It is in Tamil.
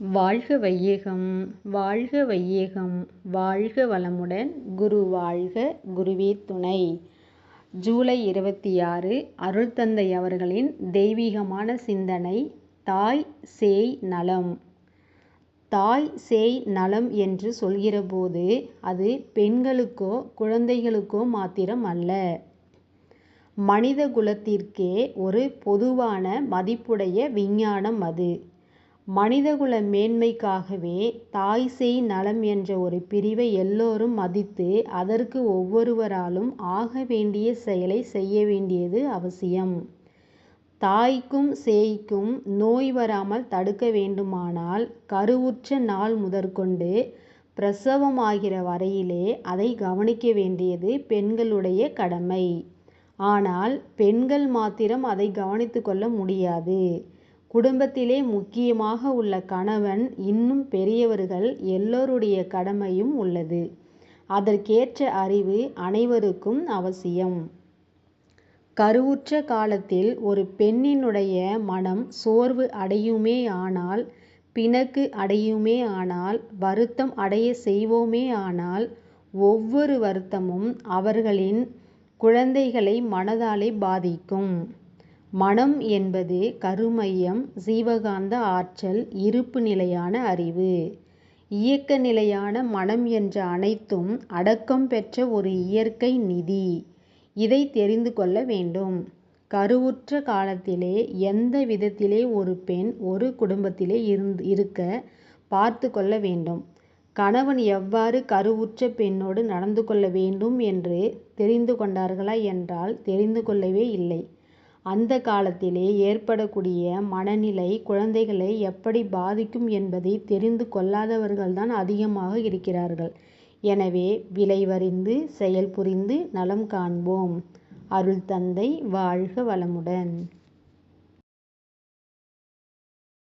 வாழ்க வையகம் வாழ்க வையகம் வாழ்க வளமுடன் குரு வாழ்க குருவே துணை. ஜூலை இருபத்தி ஆறு அருள்தந்தை அவர்களின் தெய்வீகமான சிந்தனை தாய் சேய் நலம். தாய் சேய் நலம் என்று சொல்கிறபோது அது பெண்களுக்கோ குழந்தைகளுக்கோ மாத்திரம் அல்ல. மனித குலத்திற்கே ஒரு பொதுவான மதிப்புடைய விஞ்ஞானம் அது. மனிதகுல மேன்மைக்காகவே தாய் சேய் நலம் என்ற ஒரு பிரிவை எல்லோரும் மதித்து அதற்கு ஒவ்வொருவராலும் ஆக வேண்டிய செயலை செய்ய வேண்டியது அவசியம். தாய்க்கும் சேய்க்கும் நோய் வராமல் தடுக்க வேண்டுமானால் கருவுற்ற நாள் முதற்கொண்டு பிரசவமாகிற வரையிலே அதை கவனிக்க வேண்டியது பெண்களுடைய கடமை. ஆனால் பெண்கள் மாத்திரம் அதை கவனித்துக் கொள்ள முடியாது. குடும்பத்திலே முக்கியமாக உள்ள கணவன் இன்னும் பெரியவர்கள் எல்லோருடைய கடமையும் உள்ளது. அதற்கேற்ற அறிவு அனைவருக்கும் அவசியம். கருவுற்ற காலத்தில் ஒரு பெண்ணினுடைய மனம் சோர்வு அடையுமே ஆனால் பிணக்கு அடையுமே ஆனால் வருத்தம் அடைய செய்வோமே ஆனால் ஒவ்வொரு வருத்தமும் அவர்களின் குழந்தைகளை மனதாலே பாதிக்கும். மனம் என்பது கருமையம் ஜீவகாந்த ஆற்றல் இருப்பு நிலையான அறிவு. இயக்க நிலையான மனம் என்ற அனைத்தும் அடக்கம் பெற்ற ஒரு இயற்கை நிதி. இதை தெரிந்து கொள்ள வேண்டும். கருவுற்ற காலத்திலே எந்த விதத்திலே ஒரு பெண் ஒரு குடும்பத்திலே இருக்க பார்த்துக் கொள்ள வேண்டும். கணவன் எவ்வாறு கருவுற்ற பெண்ணோடு நடந்து கொள்ள வேண்டும் என்று தெரிந்து கொண்டார்களா என்றால் தெரிந்து கொள்ளவே இல்லை. அந்த காலத்திலே ஏற்படக்கூடிய மனநிலை குழந்தைகளை எப்படி பாதிக்கும் என்பதை தெரிந்து கொள்ளாதவர்கள்தான் அதிகமாக இருக்கிறார்கள். எனவே விளைவறிந்து செயல் புரிந்து நலம் காண்போம். அருள்தந்தை வாழ்க வளமுடன்